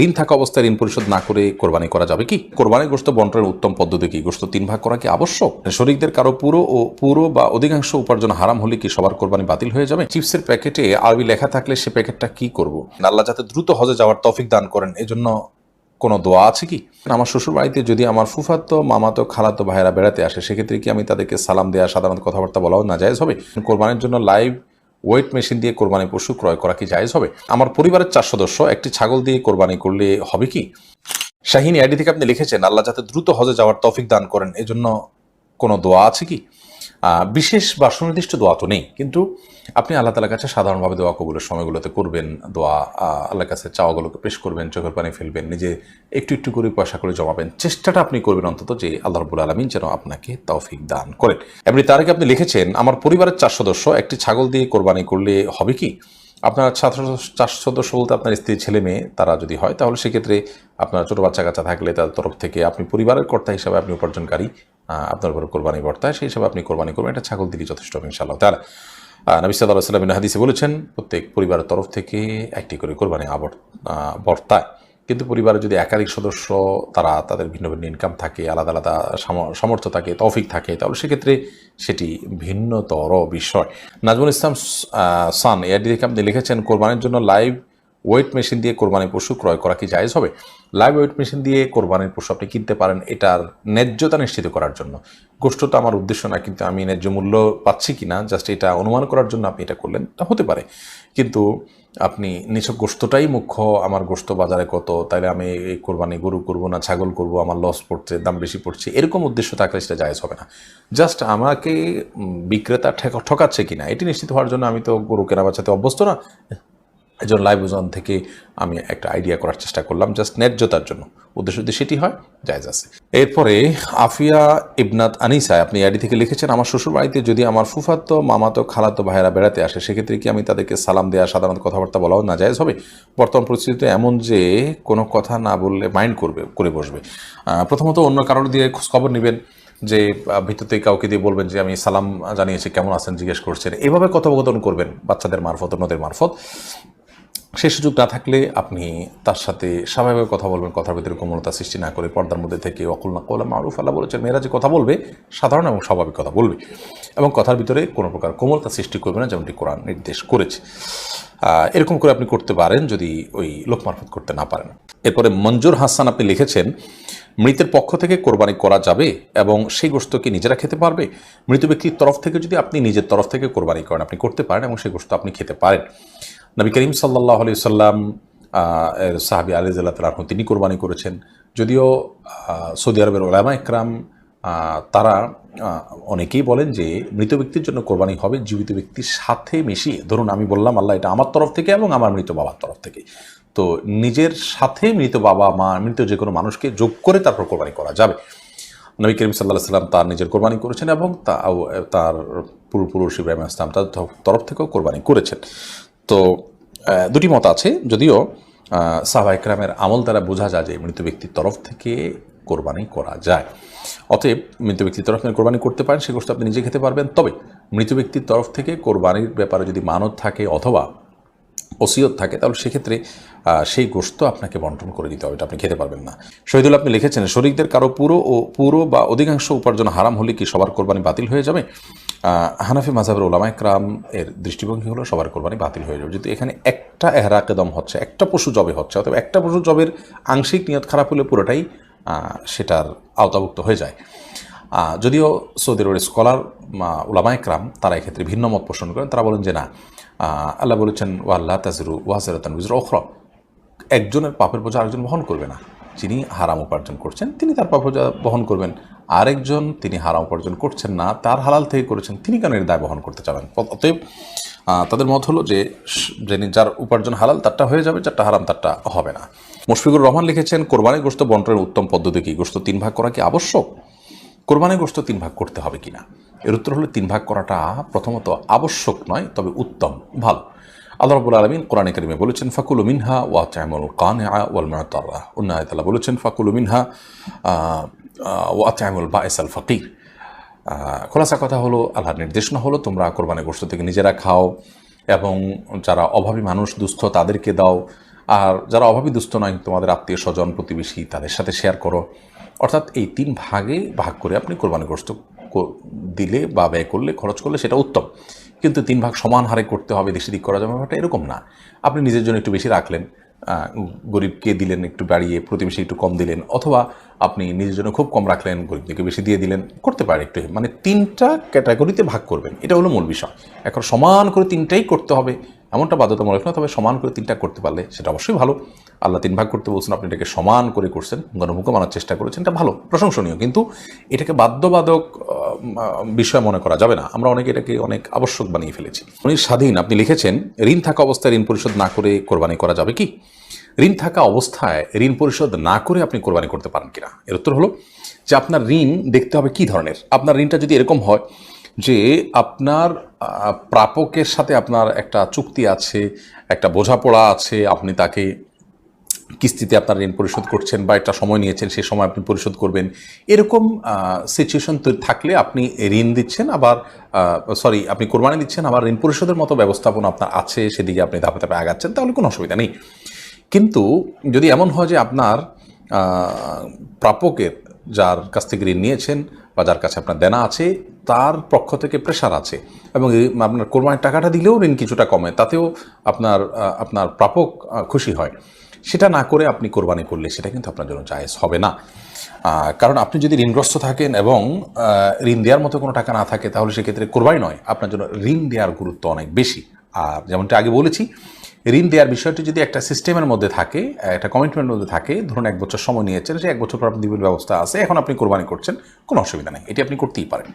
ঋণ থাকা অবস্থায় ঋণ পরিশোধ না করে কোরবানি করা যাবে কি? কোরবানি গোস্ত বন্টনের উত্তম পদ্ধতি কি? গোস্ত তিন ভাগ করা কি আবশ্যক? শরিকদের কারও পুরো ও পুরো বা অধিকাংশ উপার্জন হারাম হলে কি সবার কোরবানি বাতিল হয়ে যাবে? চিপসের প্যাকেটে আরবি লেখা থাকলে সে প্যাকেটটা কি করব? আল্লাহ যাতে দ্রুত হজে যাওয়ার তফিক দান করেন, এজন্য কোনো দোয়া আছে কি? আমার শ্বশুর বাড়িতে যদি আমার ফুফাতো, মামাতো, খালাতো ভাইয়েরা বেড়াতে আসে, সেক্ষেত্রে কি আমি তাদেরকে সালাম দেওয়া সাধারণত কথাবার্তা বলাও না জায়েজ হবে? কোরবানির জন্য লাইভ ওয়েট মেশিন দিয়ে কোরবানি পশু ক্রয় করা কি জায়জ হবে? আমার পরিবারের চার সদস্য, একটি ছাগল দিয়ে কোরবানি করলে হবে কি? শাহিনী আইডি থেকে আপনি লিখেছেন, আল্লাহ যাতে দ্রুত হজে যাওয়ার তফিক দান করেন। এজন্য কোনো দোয়া আছে কি? বিশেষ বা সুনির্দিষ্ট দোয়া তো নেই, কিন্তু আপনি আল্লাহ তালার কাছে সাধারণভাবে দোয়া কবুলের সময়গুলোতে করবেন। দোয়া আল্লাহর কাছে চাওয়াগুলোকে পেশ করবেন, চোখের পানি ফেলবেন, নিজে একটু একটু করে পয়সা করে জমাবেন। চেষ্টাটা আপনি করবেন অন্তত যে আল্লাহ রবুল আলমিন যেন আপনাকে তৌফিক দান করেন। এমনি তার আগে আপনি লিখেছেন, আমার পরিবারের চার সদস্য, একটি ছাগল দিয়ে কোরবানি করলে হবে কি? আপনার ছাত্র, চার সদস্য বলতে আপনার স্ত্রী, ছেলে, মেয়ে, তারা যদি হয়, তাহলে সেক্ষেত্রে আপনার ছোটো বাচ্চা কাচ্চা থাকলে তাদের তরফ থেকে আপনি পরিবারের কর্তা হিসাবে আপনি উপার্জনকারী আপনার উপর কোরবানি বর্তায়, সেই হিসাবে আপনি কোরবানি করবেন। এটা ছাগল দিলেই যথেষ্ট হবে, ইনশাআল্লাহ তার নবী সাল্লাহ সাল্লাম হাদিসে বলেছেন, প্রত্যেক পরিবারের তরফ থেকে একটি করে কোরবানি আবর বর্তায়। কিন্তু পরিবারে যদি একাধিক সদস্য, তারা তাদের ভিন্ন ভিন্ন ইনকাম থাকে, আলাদা আলাদা সামর্থ্য থাকে, তৌফিক থাকে, তাহলে সেক্ষেত্রে সেটি ভিন্নতর বিষয়। নাজমুল ইসলাম সান এআরডি থেকে আপনি লিখেছেন, কোরবানির জন্য লাইভ ওয়েট মেশিন দিয়ে কোরবানির পশু ক্রয় করা কি জায়েজ হবে? লাইভ ওয়েট মেশিন দিয়ে কোরবানির পশু আপনি কিনতে পারেন এটার ন্যায্যতা নিশ্চিত করার জন্য। গোষ্ঠটা আমার উদ্দেশ্য না, কিন্তু আমি ন্যায্য মূল্য পাচ্ছি কি না জাস্ট এটা অনুমান করার জন্য আপনি এটা করলেন, তা হতে পারে। কিন্তু আপনি নিছক গোস্তটাই মুখ্য, আমার গোস্ত বাজারে কত, তাইলে আমি এই কোরবানি গরু করব না, ছাগল করব, আমার লস পড়ছে, দাম বেশি পড়ছে, এরকম উদ্দেশ্য থাকলে সেটা জায়েজ হবে না। জাস্ট আমাকে বিক্রেতা ঠেকা- ঠকাচ্ছে কিনা, এটি নিশ্চিত হওয়ার জন্য আমি তো গরু কেনা বাঁচাতে অভ্যস্ত না। এই জন্য লাইভ ওজন থেকে আমি একটা আইডিয়া করার চেষ্টা করলাম জাস্ট ন্যায্যতার জন্য। উদ্দেশ্য যদি সেটি হয়, জায়জ আছে। এরপরে আফিয়া ইবনাত আনিসা, আপনি আইডি থেকে লিখেছেন, আমার শ্বশুর বাড়িতে যদি আমার ফুফাতো, মামাতো, খালাতো ভাইয়েরা বেড়াতে আসে, সেক্ষেত্রে কি আমি তাদেরকে সালাম দেওয়া সাধারণত কথাবার্তা বলাও না জায়েজ হবে? বর্তমান পরিস্থিতিতে এমন যে কোনো কথা না বললে মাইন্ড করবে, করে বসবে। প্রথমত অন্য কারোর দিয়ে খবর নেবেন, যে ভিতরতে কাউকে দিয়ে বলবেন যে, আমি সালাম জানিয়েছি, কেমন আছেন? জিজ্ঞেস করছেন। এভাবে কথোপকথন করবেন, বাচ্চাদের মারফত, অন্যদের মারফত। সেই সুযোগ না থাকলে আপনি তার সাথে স্বাভাবিক কথা বলবেন, কথার ভিতরে কোমলতা সৃষ্টি না করে পর্দার মধ্যে থেকে অকুল না কোলা মারুফ আল্লাহ বলেছেন, মেয়েরা যে কথা বলবে সাধারণ এবং স্বাভাবিক কথা বলবে এবং কথার ভিতরে কোনো প্রকার কোমলতা সৃষ্টি করবে না, যেমনটি কোরআন নির্দেশ করেছে। এরকম করে আপনি করতে পারেন যদি ওই লোক মারফত করতে না পারেন। এরপরে মঞ্জুর হাসান আপনি লিখেছেন, মৃতের পক্ষ থেকে কোরবানি করা যাবে এবং সেই গোস্ত কি নিজেরা খেতে পারবে? মৃত ব্যক্তির তরফ থেকে যদি আপনি নিজের তরফ থেকে কোরবানি করেন, আপনি করতে পারেন এবং সেই গোস্ত আপনি খেতে পারেন। নবী করিম সাল্লাহ আলি সাল্লাম সাহাবি আলী তালাহ তিনি কোরবানি করেছেন। যদিও সৌদি আরবের ওলামা একরাম তারা অনেকেই বলেন যে মৃত ব্যক্তির জন্য কোরবানি হবে, জীবিত ব্যক্তির সাথে মিশিয়ে। ধরুন আমি বললাম, আল্লাহ এটা আমার তরফ থেকে এবং আমার মৃত বাবার তরফ থেকে। তো নিজের সাথে মৃত বাবা, মা, মৃত যে কোনো মানুষকে যোগ করে তারপর কোরবানি করা যাবে। নবী করিম সাল্লাহ সাল্লাম তার নিজের কোরবানি করেছেন এবং তা- তার পূর্বপুরুষ ইব্রাহিম ইসলাম তার তরফ থেকেও কোরবানি করেছেন। তো দুটি মত আছে। যদিও সাহবা ইকরামের আমল দ্বারা বোঝা যায় যে মৃত ব্যক্তির তরফ থেকে কোরবানি করা যায়। অতএব, মৃত ব্যক্তির তরফ থেকে কোরবানি করতে পারেন, সে গোষ্ঠ আপনি নিজে খেতে পারবেন। তবে, মৃত ব্যক্তির তরফ থেকে কোরবানির ব্যাপারে যদি মানত থাকে অথবা ওসিয়ত থাকে, তাহলে সেক্ষেত্রে সেই গোস্ত আপনাকে বন্টন করে দিতে হবে, এটা আপনি খেতে পারবেন না। শহীদুল, আপনি লিখেছেন, শরিকদের কারও পুরো ও পুরো বা অধিকাংশ উপার্জন হারাম হলে কি সবার কোরবানি বাতিল হয়ে যাবে? হানাফি মাঝাবের ওলামা একরাম এর দৃষ্টিভঙ্গি হলো, সবার কোরবানি বাতিল হয়ে যাবে। যেহেতু এখানে একটা এহরাকেদম হচ্ছে, একটা পশু জবে হচ্ছে অথবা একটা পশু জবের আংশিক নিয়ত খারাপ হলে পুরোটাই সেটার আওতাভুক্ত হয়ে যায়। যদিও সৌদি আরবের স্কলার ওলামা একরাম তারা এক্ষেত্রে ভিন্ন মত পোষণ করেন। তারা বলেন যে না আল্লাহ বলেছেন ওয়াল্লাহ তাজরু ওয়াজরাতান বিজর ওখরা একজনের পাপের বোঝা আরেকজন বহন করবে না। যিনি হারাম উপার্জন করছেন, তিনি তার পাপ বোঝা বহন করবেন। আরেকজন তিনি হারাম উপার্জন করছেন না, তার হালাল থেকে করেছেন, তিনি কেন এর দায় বহন করতে চাবেন? অতএব তাদের মত হলো যে যিনি যার উপার্জন হালাল, তারটা হয়ে যাবে, যারটা হারাম, তারটা হবে না। মুশফিকুর রহমান লিখেছেন, কোরবানি গোস্ত বন্টনের উত্তম পদ্ধতি কি? গোস্ত তিন ভাগ করা কি আবশ্যক? কোরবানি গোস্ত তিন ভাগ করতে হবে কিনা? এর উত্তর হলো, তিন ভাগ করাটা প্রথমত আবশ্যক নয়, তবে উত্তম, ভালো। আল্লাহ রবুল আলমিন কোরআন করিমে বলেছেন, ফাকুল মিনহা ওয়া চামল কান ওয়াল মাতাল্লাহ উন্না বলেছেন, ফাকুল মিনহা ওয়া চামল বা এসাল ফকির খোলাসা কথা হলো, আল্লাহর নির্দেশনা হলো তোমরা কোরবানি গোস্ত থেকে নিজেরা খাও এবং যারা অভাবী মানুষ, দুস্থ, তাদেরকে দাও। আর যারা অভাবী, দুস্থ নয়, তোমাদের আত্মীয় স্বজন, প্রতিবেশী, তাদের সাথে শেয়ার করো। অর্থাৎ এই তিন ভাগে ভাগ করে আপনি কোরবানি গোস্ত দিলে বা ব্যয় করলে, খরচ করলে সেটা উত্তম। কিন্তু তিন ভাগ সমান হারে করতে হবে দেশি দিক করা যাবে এরকম না। আপনি নিজের জন্য একটু বেশি রাখলেন গরিবকে দিলেন একটু বাড়িয়ে, প্রতিবেশী একটু কম দিলেন, অথবা আপনি নিজের জন্য খুব কম রাখলেন, গরিবদেরকে বেশি দিয়ে দিলেন, করতে পারে একটু মানে তিনটা ক্যাটাগরিতে ভাগ করবেন, এটা হলো মূল বিষয়। এখন সমান করে তিনটাই করতে হবে, এমনটা বাধ্যতামূলক না তবে সমান করে তিনটা করতে পারলে সেটা অবশ্যই ভালো। আল্লাহ তিন ভাগ করতে বলছেন, আপনি এটাকে সমান করে করছেন গণমুখ মানার চেষ্টা করেছেন, এটা ভালো, প্রশংসনীয়। কিন্তু এটাকে বাধ্যবাধক বিষয় মনে করা যাবে না। আমরা অনেকে এটাকে অনেক আবশ্যক বানিয়ে ফেলেছি। উনি স্বাধীন, আপনি লিখেছেন, ঋণ থাকা অবস্থায় ঋণ পরিশোধ না করে কোরবানি করা যাবে কি? ঋণ থাকা অবস্থায় ঋণ পরিশোধ না করে আপনি কোরবানি করতে পারেন কিনা? এর উত্তর হলো যে আপনার ঋণ দেখতে হবে কি ধরনের? আপনার ঋণটা যদি এরকম হয় যে আপনার প্রাপকের সাথে আপনার একটা চুক্তি আছে, একটা বোঝাপড়া আছে, আপনি তাকে কিস্তিতে আপনার ঋণ পরিশোধ করছেন বা একটা সময় নিয়েছেন, সেই সময় আপনি পরিশোধ করবেন। এরকম সিচুয়েশন থাকলে আপনি ঋণ দিচ্ছেন, আবার সরি আপনি কোরবানি দিচ্ছেন, আবার ঋণ পরিশোধের মতো ব্যবস্থাপনা আপনার আছে, সেদিকে আপনি ধাপে ধাপে আগাচ্ছেন, তাহলে কোনো অসুবিধা নেই। কিন্তু যদি এমন হয় যে আপনার প্রাপকের যার কাছ থেকে ঋণ নিয়েছেন বা যার কাছে আপনার দেনা আছে, তার পক্ষ থেকে প্রেশার আছে এবং আপনার কোরবানির টাকাটা দিলেও ঋণ কিছুটা কমে, তাতেও আপনার আপনার প্রাপক খুশি হয়। সেটা না করে আপনি কোরবানি করলে সেটা কিন্তু আপনার জন্য জায়েজ হবে না। কারণ আপনি যদি ঋণগ্রস্ত থাকেন এবং ঋণ দেওয়ার মতো কোনো টাকা না থাকে, তাহলে সেক্ষেত্রে কোরবানি নয়, আপনার জন্য ঋণ দেওয়ার গুরুত্ব অনেক বেশি। আর যেমনটা আগে বলেছি, ঋণ দেওয়ার বিষয়টি যদি একটা সিস্টেমের মধ্যে থাকে, একটা কমিটমেন্টের মধ্যে থাকে, ধরুন এক বছর সময় নিয়েছেন সে এক বছর পর আপনি দিবেন ব্যবস্থা আছে, এখন আপনি কোরবানি করছেন, কোনো অসুবিধা নেই, এটি আপনি করতেই পারেন।